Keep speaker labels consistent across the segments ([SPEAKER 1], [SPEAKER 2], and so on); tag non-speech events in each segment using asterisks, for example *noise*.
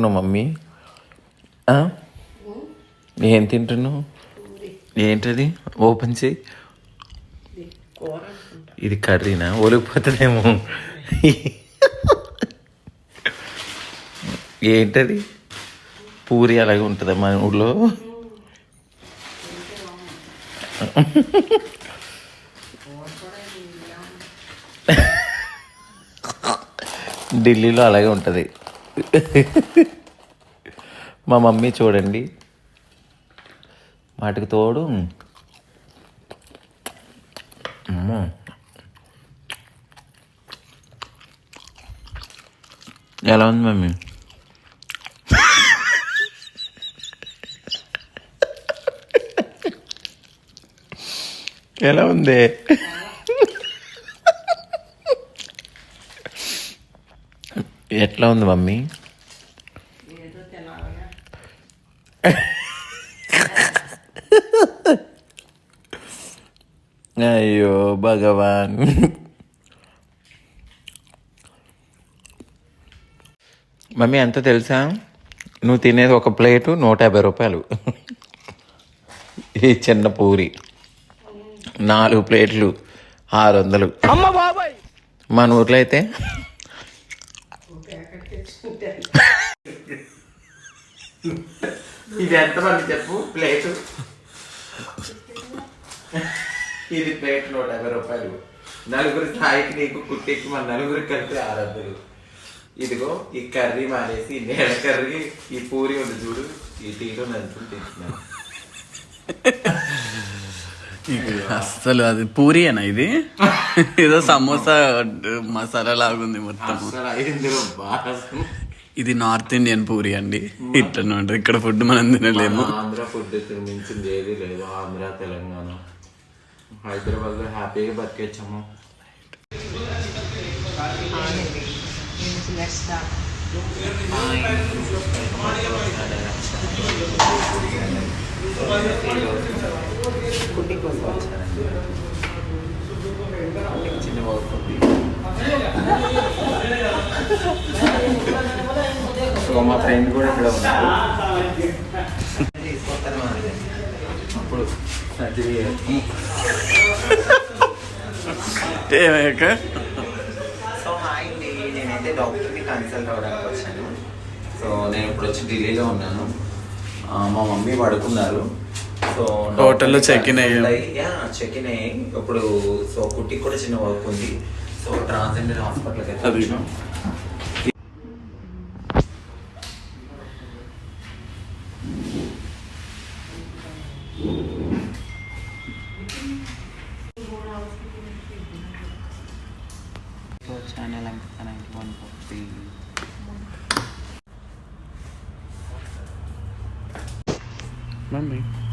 [SPEAKER 1] తింటున్నావు మమ్మీ? ఏం తింటున్నావు? ఏంటది? ఓపెన్ చేయి ఇది కర్రీనా? ఒలిగిపోతుందేమో. ఏంటది? పూరి అలాగే ఉంటుందా మన ఊళ్ళో ఢిల్లీలో అలాగే ఉంటుంది. మా మమ్మీ చూడండి. వాటికి తోడు. అమ్మో. ఎలా ఉంది మమ్మీ? ఎలా ఉంది? ఎట్లా ఉంది మమ్మీ? అయ్యో భగవాన్. మమ్మీ ఎంత తెలుసా? నువ్వు తినేది ఒక ప్లేటు నూట యాభై రూపాయలు. ఈ చిన్న పూరి. నాలుగు ప్లేట్లు ఆరు వందలు. మన ఊర్లో అయితే ఇది ఎంత మంది చెప్పు? ప్లేటు. ఇది ప్లేట్ నూట యాభై రూపాయలు. నలుగురు స్థాయికి నీకు కుట్టికి మన నలుగురికి కలిపి ఆరు ఇదిగో ఈ కర్రీ మానేసి ఈ నేల కర్రీ ఈ పూరి ఉంది చూడు. ఈ టీలో నంచుకుని తింటున్నాను
[SPEAKER 2] అస్సలు అది పూరి అనా ఇది? ఏదో సమోసా మసాలా లాగుంది మొత్తం.
[SPEAKER 1] అసలు
[SPEAKER 2] ఇది నార్త్ ఇండియన్ పూరి అండి. ఇట్లా ఉంటుంది ఇక్కడ ఫుడ్ మనం తినలేము.
[SPEAKER 1] ఆంధ్ర ఫుడ్ మించింది ఏది లేదు. ఆంధ్ర తెలంగాణ. హైదరాబాద్లో హ్యాపీగా బతికేచ్చాము.
[SPEAKER 3] స్టార్ట్
[SPEAKER 1] కుట్టి కోసం చిన్న సో మా ఫ్రెండ్ కూడా ఇక్కడ మరి. అప్పుడు సర్జరీ? సో హాయ్ అండి నేనైతే డాక్టర్ని కన్సల్ట్ అవ్వడానికి వచ్చాను సో నేను ఇప్పుడు వచ్చి ఢిల్లీలో ఉన్నాను మా మమ్మీ పడుకున్నారు సో
[SPEAKER 2] హోటల్లో check-in అయ్యాం.
[SPEAKER 1] చెక్ ఇన్ అయ్యి ఇప్పుడు సో కుట్టికి కూడా చిన్న వర్క్ ఉంది సో ట్రాన్స్జెండర్ హాస్పిటల్కి అయితే. వచ్చాం.
[SPEAKER 3] Channel ninety
[SPEAKER 1] one fifty mummy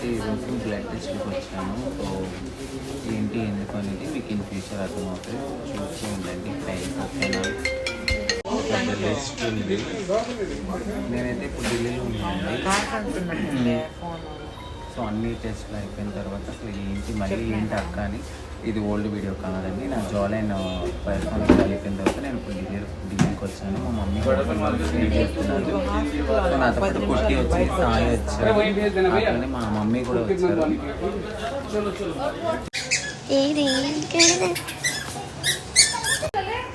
[SPEAKER 1] నేనైతే ఈరోజు బ్లడ్ టెస్ట్కి వచ్చాను సో ఏంటి ఎందుకు అనేది మీకు ఇన్ ఫ్యూచర్ అర్థమవుతుంది. చూసి ఉండండి ప్రైస్ ఓకేనా లిస్ట్ ఉంది. నేనైతే ఇప్పుడు ఢిల్లీలో ఉన్నానండి. సో అన్ని టెస్ట్లు అయిపోయిన తర్వాత అసలు ఏంటి మళ్ళీ ఏంటి అక్క అని ఇది ఓల్డ్ వీడియో కాదండి. నా జాలైన్ పర్ఫార్మెన్స్ అయిపోయిన తర్వాత నేను ఇప్పుడు ఢిల్లీ ఢిల్లీకి వచ్చాను. మా మమ్మీ కూడా స్టే చేస్తున్నారు. సో నాతో పాటు కుట్టి వచ్చి సాయి వచ్చారు అట్లనే మా మమ్మీ కూడా వచ్చారు.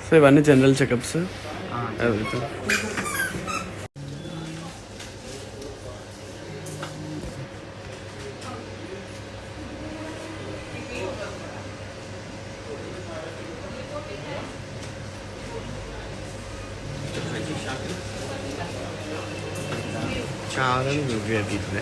[SPEAKER 2] సో ఇవన్నీ జనరల్ చెకప్స్ ചാകണം ന്യൂബി ആക്കിയിട്ടുണ്ട്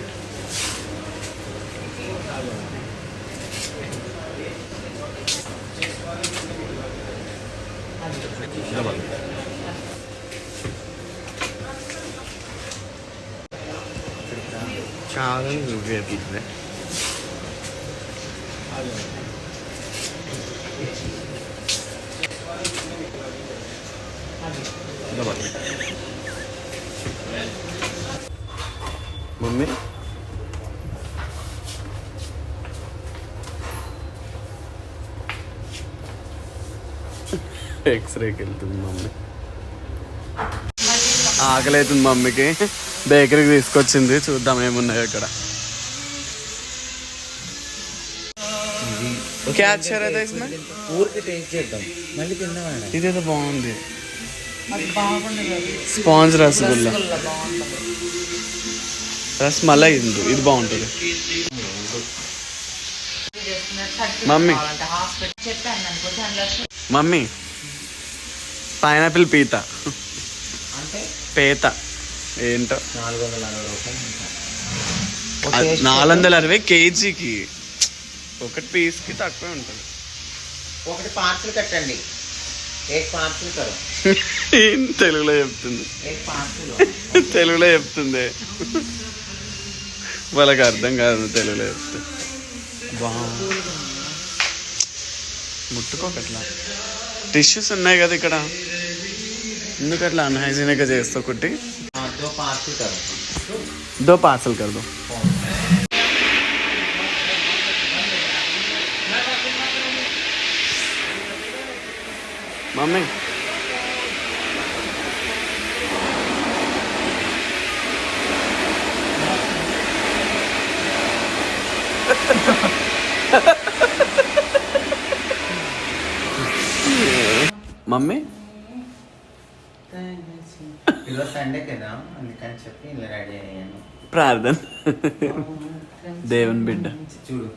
[SPEAKER 2] ചാകണം ന്യൂബി ആക്കിയിട്ടുണ്ട് ఎక్స్రేకి వెళ్తుంది మమ్మీ. ఆకలి అవుతుంది మమ్మీకి. బేకరీకి తీసుకొచ్చింది. చూద్దాం ఏమున్నాయి అక్కడ క్యాచర్ అయితే
[SPEAKER 1] ఊరికి టేస్ట్ మళ్ళీ తిందాం
[SPEAKER 2] ఇందు ఇది బాగుంటుంది. మమ్మీ. మమ్మీ. పైనాపిల్ పీత. పేత. ఏంటో?
[SPEAKER 1] నాలుగు వందల అరవై
[SPEAKER 2] కేజీకి. ఒకటి పీస్కి తక్కువే ఉంటుంది.
[SPEAKER 1] ఒకటి పార్సల్ కట్టండి.
[SPEAKER 2] తెలుగులో చెప్తుంది? తెలుగులో చెప్తుంది. వాళ్ళకి అర్థం కాదు తెలుగులో చెప్తే. ముట్టుకోకట్లా టిష్యూస్ ఉన్నాయి కదా ఇక్కడ. ఎందుకు అట్లా అన్హైజీనిక్గా చేస్తా ఒకటి
[SPEAKER 1] దో పార్సల్ కరో
[SPEAKER 2] దో పార్సల్ కర్ దో మమ్మీ మమ్మీ
[SPEAKER 1] ఈరోజు సండే కదా అందుకని చెప్పి ఇలా రెడీ అయ్యాను.
[SPEAKER 2] ప్రార్థన. దేవుని బిడ్డ.
[SPEAKER 1] చూడు.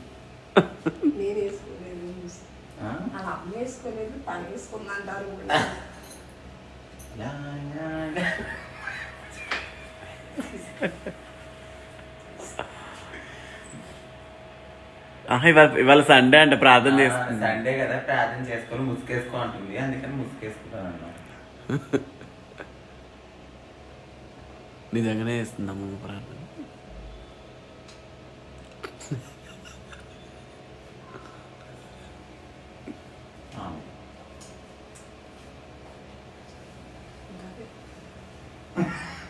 [SPEAKER 2] ఇవాళ ఇవాళ సండే అంటే ప్రార్థన చేస్తుంది
[SPEAKER 1] సండే కదా ప్రార్థన చేసుకొని ముసుకేసుకో అంటుంది. అందుకని ముసుకేసుకుంటాను అన్నమాట *laughs*
[SPEAKER 2] నిజంగానే చేస్తుంది అమ్మ ప్రార్థన
[SPEAKER 1] ఆ.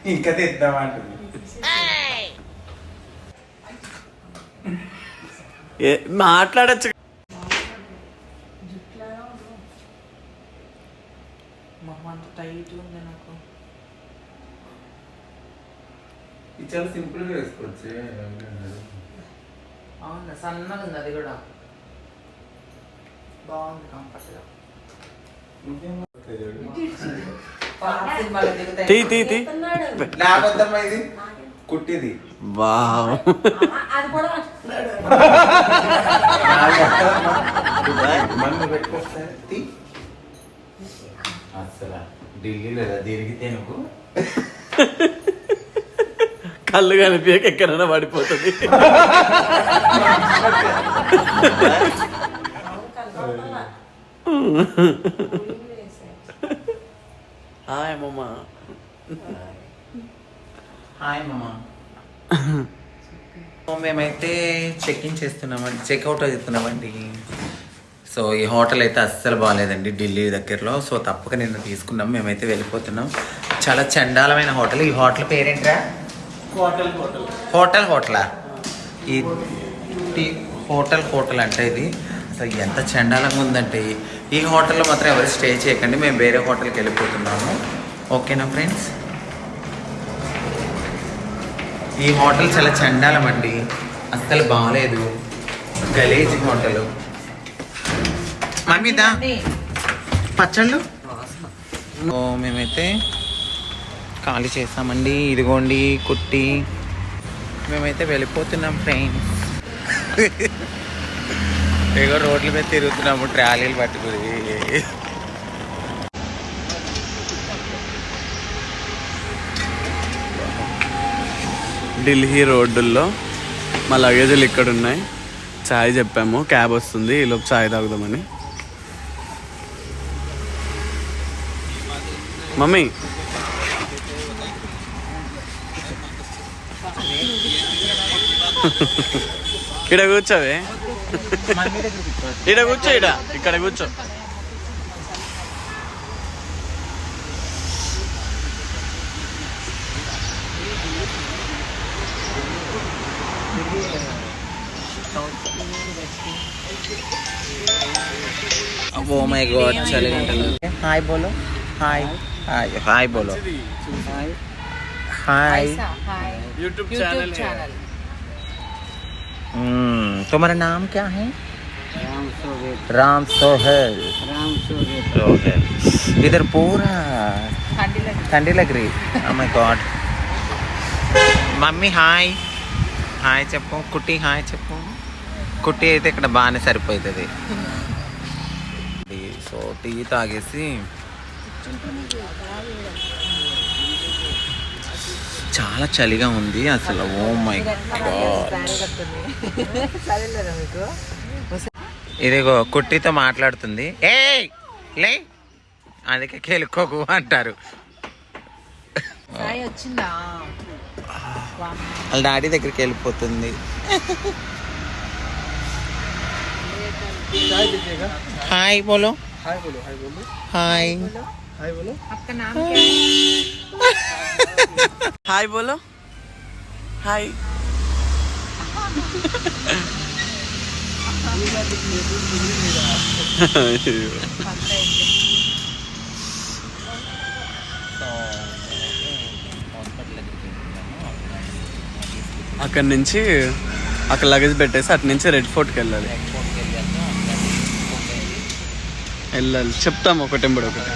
[SPEAKER 1] ఇంకా తెద్దామంటుంది
[SPEAKER 2] ఏ మాట్లాడచ్చు.
[SPEAKER 3] మొహం అంత టైట్ ఉంది నాకు.
[SPEAKER 1] ఇది చాలా సింపుల్గా వేసుకోవచ్చు
[SPEAKER 3] అవును సన్నగా ఉంది అది కూడా. బాగుంది కంఫర్ట్గా.
[SPEAKER 2] తీ తీ తీ.
[SPEAKER 1] లేకపోద్దమ్మా ఇది కుట్టిది.
[SPEAKER 2] వావ్.
[SPEAKER 3] అది కూడా *laughs*
[SPEAKER 1] మమ్మీ పెట్టుకొస్తారు తీ. అసలు ఢిల్లీ లేదా? తిరిగితే నువ్వు *laughs*
[SPEAKER 2] కళ్ళు కనిపించక ఎక్కడైనా పడిపోతుంది హాయ్ అమ్మమ్మ.
[SPEAKER 1] హాయ్ మామ మేమైతే చెక్ ఇన్ చేస్తున్నామండి చెక్అవుట్ అవుతున్నామండి సో ఈ హోటల్ అయితే అస్సలు బాగాలేదండి ఢిల్లీ దగ్గరలో. సో తప్పక నిన్న తీసుకున్నాం మేమైతే వెళ్ళిపోతున్నాం. చాలా చండాలమైన హోటల్. ఈ హోటల్ పేరేంట్రా? Hotel hotel. హోటల్ హోటలా? ఈ హోటల్ హోటల్ అంటే ఇది. అసలు ఎంత చండాలంగా ఉందంటే ఈ- ఈ హోటల్లో మాత్రం ఎవరు స్టే చేయకండి మేము వేరే హోటల్కి వెళ్ళిపోతున్నాము. ఓకేనా ఫ్రెండ్స్? ఈ హోటల్ చాలా చండాలం అండి అస్సలు బాగాలేదు గలీజ్ హోటల్. మమ్మీదా? పచ్చళ్ళు? ఓ మేమైతే ఖాళీ చేస్తామండి ఇదిగోండి కుట్టి. మేమైతే వెళ్ళిపోతున్నాం ఫ్రెండ్స్ ఏదో రోడ్ల మీద తిరుగుతున్నాము ట్రాలీలు పట్టుకుని.
[SPEAKER 2] ఢిల్లీ రోడ్డుల్లో మా లగేజీలు ఇక్కడ ఉన్నాయి చాయ్ చెప్పాము క్యాబ్ వస్తుంది ఈలోపు చాయ్ తాగుదామని. మమ్మీ ఇక్కడ కూర్చోవే ఇక్కడ కూర్చో ఇడ ఇక్కడ కూర్చో.
[SPEAKER 1] ఓ మై గాడ్ చలి గంటలు. హాయ్ బోలో. హాయ్. హాయ్ హాయ్ బోలో. Hi.
[SPEAKER 2] YouTube
[SPEAKER 3] YouTube channel
[SPEAKER 1] Hmm, तुम्हारा नाम क्या है राम सोहेल सोहेल इधर पूरा
[SPEAKER 3] ठंडी लगी
[SPEAKER 1] ठंडी लग रही oh my god mummy hi hi చెప్పు కుట్టి హాయ్ చెప్పు కుట్టి అయితే ఇక్కడ బాగానే సరిపోతుంది సో టీ తాగేసి చాలా చలిగా ఉంది అసలు. ఓ
[SPEAKER 3] oh మై
[SPEAKER 1] ఇదిగో కుట్టితో మాట్లాడుతుంది. ఏ లే! అందుకే కేలుకోకు అంటారు. వాళ్ళ డాడీ దగ్గరికి వెళ్ళిపోతుంది. హాయ్ బోలో.
[SPEAKER 4] Hi hi
[SPEAKER 1] hi. *laughs*
[SPEAKER 4] हाय बोलो
[SPEAKER 3] आपका नाम क्या है
[SPEAKER 2] హాయ్ బోలో హాయ్ అక్కడి నుంచి అక్కడ లగేజ్ పెట్టేసి అటు నుంచి రెడ్ ఫోర్ట్కి వెళ్ళాలి వెళ్ళాలి చెప్తాం ఒకటి ఒకటి